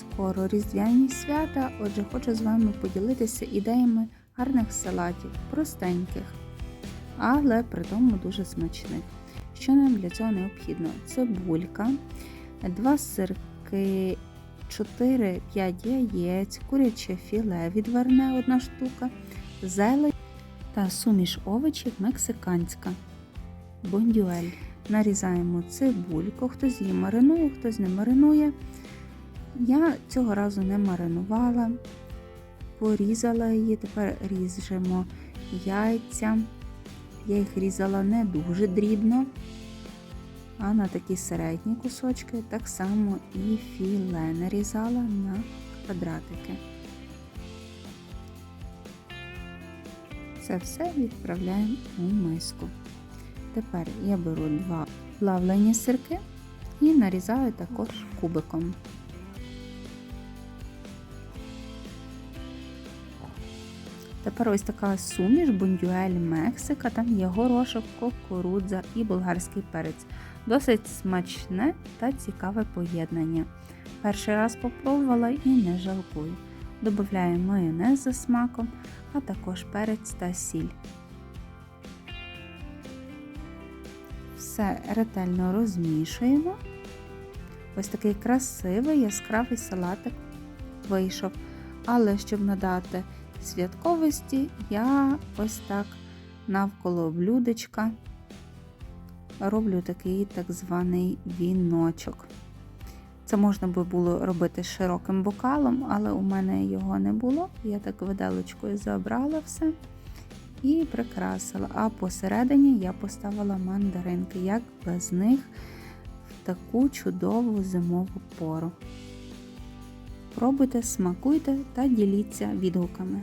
Скоро різдвяні свята, отже, хочу з вами поділитися ідеями гарних салатів, простеньких, але при тому дуже смачних. Що нам для цього необхідно? Цибулька, 2 сирки, 4-5 яєць, куряче філе відварне 1 штука, зелень та суміш овочів мексиканська. Бондюель. Нарізаємо цибульку, хтось її маринує, хтось не маринує. Я цього разу не маринувала, порізала її, тепер ріжемо яйця. Я їх різала не дуже дрібно, а на такі середні кусочки, так само і філе нарізала на квадратики. Це все відправляємо у миску. Тепер я беру два плавлені сирки і нарізаю також кубиком. Тепер ось така суміш бондюель Мексика, там є горошок, кукурудза і болгарський перець. Досить смачне та цікаве поєднання. Перший раз попробувала і не жалкую. Добавляю майонез за смаком, а також перець та сіль. Все ретельно розмішуємо. Ось такий красивий яскравий салатик вийшов. Але щоб надати святковості, я ось так навколо блюдечка роблю такий так званий віночок. Це можна би було робити широким бокалом, але у мене його не було. Я так виделочкою забрала все і прикрасила. А посередині я поставила мандаринки, як без них в таку чудову зимову пору. Пробуйте, смакуйте та діліться відгуками.